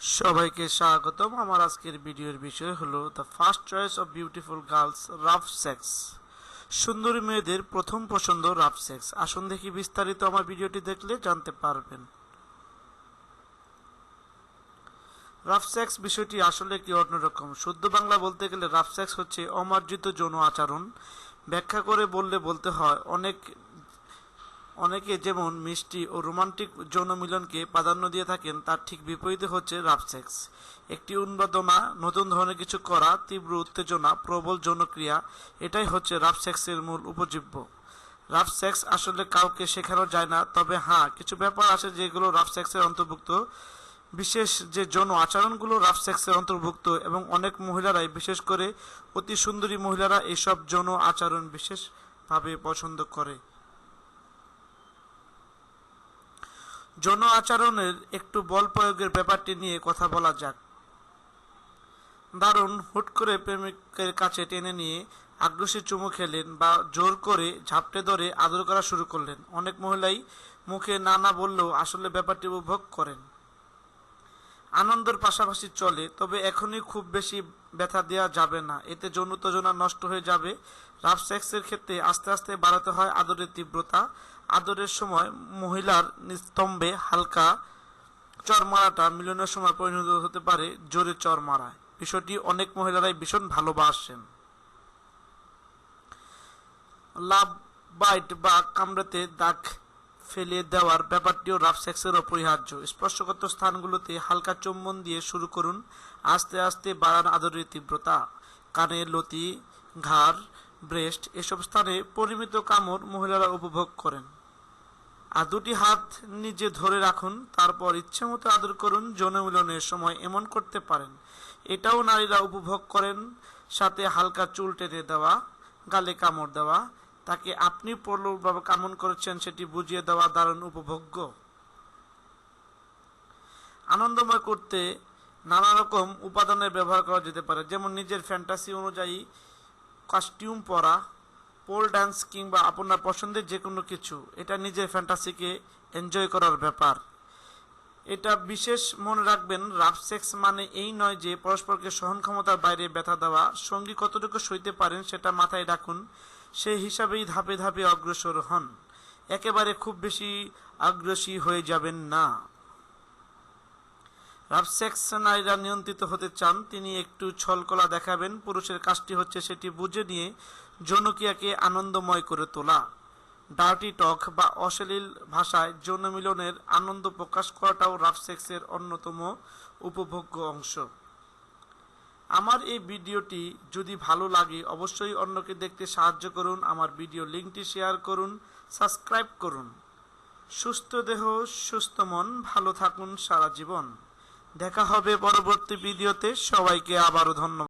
সবাইকে স্বাগতম। আমার আজকের ভিডিওর বিষয় হলো the first choice of beautiful girls rough sex সুন্দরী মেয়েদের প্রথম পছন্দ রাফ সেক্স আসুন দেখি বিস্তারিত আমার ভিডিওটি দেখলে জানতে পারবেন। রাফ সেক্স বিষয়টি আসলে কি অন্যরকম। শুদ্ধ বাংলা বলতে গেলে রাফ সেক্স হচ্ছে অমার্জিত যৌন আচরণ। ব্যাখ্যা করে বললে বলতে হয়, অনেক অনেকে যেমন মিষ্টি ও রোমান্টিক যৌন মিলনকে প্রাধান্য দিয়ে থাকেন, তার ঠিক বিপরীতে হচ্ছে রাফ সেক্স। একটি উন্মাদনা, নতুন ধরনের কিছু করা, তীব্র উত্তেজনা, প্রবল যৌনক্রিয়া, এটাই হচ্ছে রাফ সেক্সের মূল উপজীব্য। রাফ সেক্স আসলে কাউকে শেখানো যায় না, তবে হ্যাঁ কিছু ব্যাপার আছে যেগুলো রাফ সেক্সের অন্তর্ভুক্ত। বিশেষ যে যৌন আচরণগুলো রাফ সেক্সের অন্তর্ভুক্ত এবং অনেক মহিলারাই, বিশেষ করে অতি সুন্দরী মহিলারা এসব যৌন আচরণ বিশেষভাবে পছন্দ করে। যৌন আচরণের একটু বল প্রয়োগের ব্যাপারটি নিয়ে কথা বলা যাক। দারুণ হুট করে প্রেমিকের কাছে টেনে নিয়ে আগ্রাসী চুমু খেলেন বা জোর করে ঝাপটে ধরে আদর করা শুরু করলেন। অনেক মহিলাই মুখে না না বললেও আসলে ব্যাপারটি উপভোগ করেন। আনন্দের পাশাপাশি চলে, তবে এখনই খুব বেশি ব্যথা দেওয়া যাবে না। এতে যৌন নষ্ট হয়ে যাবে। রাফ সেক্সের ক্ষেত্রে আস্তে আস্তে বাড়াতে হয় আদরের তীব্রতা। আদরের সময় মহিলার স্তম্ভে হালকা চর মারাটা মিলনের সময় পরিণত হতে পারে জোরে চর মারায় বিষয়টি অনেক মহিলারাই ভীষণ ভালোবাসেন। লাভ বাইট বা কামড়াতে দাগ ফেলিয়ে দেওয়ার ব্যাপারটিও রাফ সেক্সের অপরিহার্য। স্পর্শগত স্থানগুলোতে হালকা চুম্বন দিয়ে শুরু করুন। আস্তে আস্তে বাড়ান আদরের তীব্রতা। কানে লতি, ঘাড়, ব্রেস্ট এসব স্থানে পরিমিত কামড় মহিলারা উপভোগ করেন। আর দুটি হাত নিজে ধরে রাখুন, তারপর ইচ্ছে মতো আদর করুন যৌন মিলনের সময় এমন করতে পারেন। এটাও নারীরা উপভোগ করেন, সাথে হালকা চুল টেনে দেওয়া, গালে কামড় দেওয়া তাকে আপনি পরলোকভাবে কামন করেছেন, সেটি বুঝিয়ে দেওয়া দারুণ উপভোগ্য। আনন্দময় করতে নানা রকম উপাদানের ব্যবহার করা যেতে পারে, যেমন নিজের ফ্যান্টাসি অনুযায়ী কস্টিউম পরা পোল ডান্স কিংবা আপনার পছন্দের যে কোনো কিছু, এটা নিজের ফ্যান্টাসিকে এনজয় করার ব্যাপার। এটা বিশেষ মনে রাখবেন, রাফ সেক্স মানে এই নয় যে পরস্পরকে সহন ক্ষমতার বাইরে ব্যথা দেওয়া। সঙ্গী কতটুকু সইতে পারেন সেটা মাথায় রাখুন সেই হিসাবেই ধাপে ধাপে অগ্রসর হন। একেবারে খুব বেশি আগ্রাসী হয়ে যাবেন না। রাফ সেক্স নারীরা নিয়ন্ত্রিত হতে চান, তিনি একটু ছলকলা দেখাবেন, পুরুষের কাজটি হচ্ছে সেটি বুঝে নিয়ে যৌনক্রিয়াকে আনন্দময় করে তোলা। ডার্টি টক বা অশ্লীল ভাষায় যৌন মিলনের আনন্দ প্রকাশ করাটাও রাফ সেক্সের অন্যতম উপভোগ্য অংশ। আমার এই ভিডিওটি যদি ভালো লাগে, অবশ্যই অন্যকে দেখতে সাহায্য করুন, আমার ভিডিও লিঙ্কটি শেয়ার করুন, সাবস্ক্রাইব করুন। সুস্থ দেহ, সুস্থ মন, ভালো থাকুন সারা জীবন। দেখা হবে পরবর্তী ভিডিওতে। সবাইকে আবারও ধন্যবাদ।